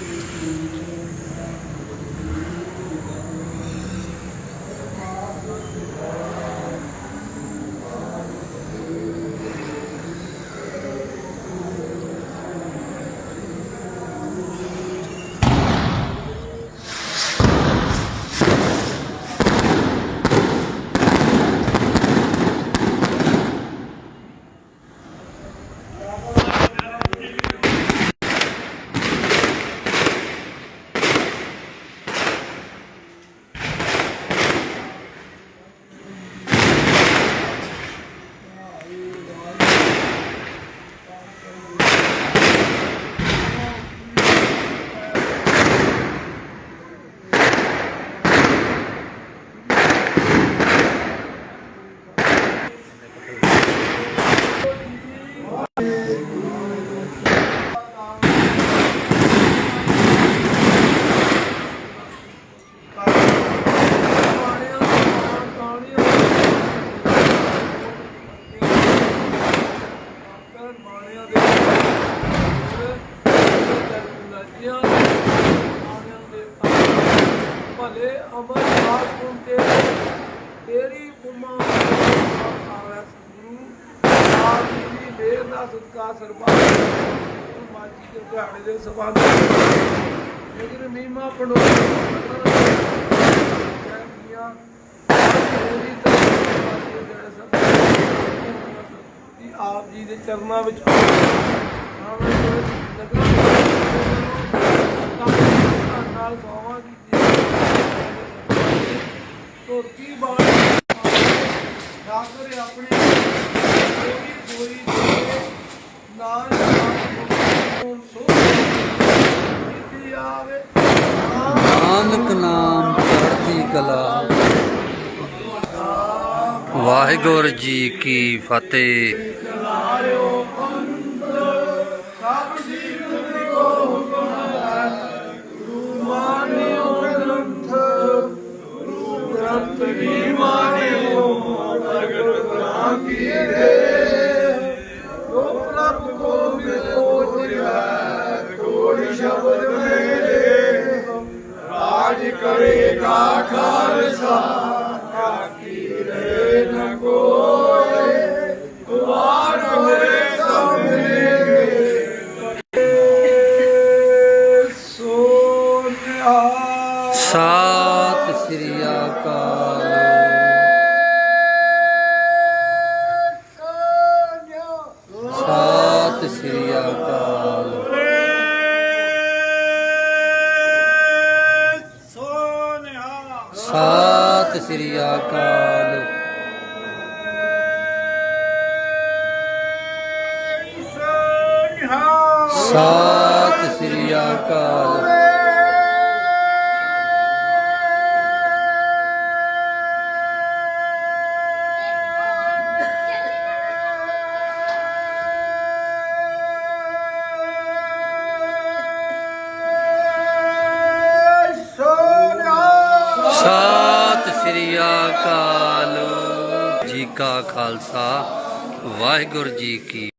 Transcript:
Espírito. ਭਲੇ ਅਮਰ ਆਸ ਪੁੰਤੇ ਤੇਰੀ ਉਮਾ ਆਵੇ ਸਤਿਗੁਰੂ। ਆਪ ਜੀ ਦੀ ਦੇਰ ਦਾ ਸਦਕਾ ਸਰਬੱਤ ਮਾਜੀ ਦੇ ਦਿਹਾੜੇ ਦੇ ਸਬੰਧ ਲੇਕਿਨ ਮੀਮਾ ਪੜੋ ਆਪ ਜੀ ਦੇ ਚਰਨਾਂ ਵਿੱਚ ਨਾਲ ਸੋਵਾ ਕੀਤੀ ਧੋਤੀ ਬਾਣ ਠਾਕੁਰ ਆਪਣੇ ਕੋਈ ਕੋਈ ਦੇ ਨਾਲ ਨਾਨਕ ਨਾਮ ਚੜ੍ਹਦੀ ਕਲਾ। ਵਾਹਿਗੁਰੂ ਜੀ ਕੀ ਫਤਿਹ। ਲਾਇਓ ਅੰਦਰ ਸਭ ਜੀਵ ਕੋ ਸੋਨਿਆ ਸਤਿ ਸ੍ਰੀ ਅਕਾਲ। ਸਤਿ ਸ੍ਰੀ ਅਕਾਲ। ਸਤਿ ਸ੍ਰੀ ਅਕਾਲ। ਸਤਿ ਸ੍ਰੀ ਅਕਾਲ। ਜੀ ਕਾ ਖਾਲਸਾ ਵਾਹਿਗੁਰੂ ਜੀ ਕੀ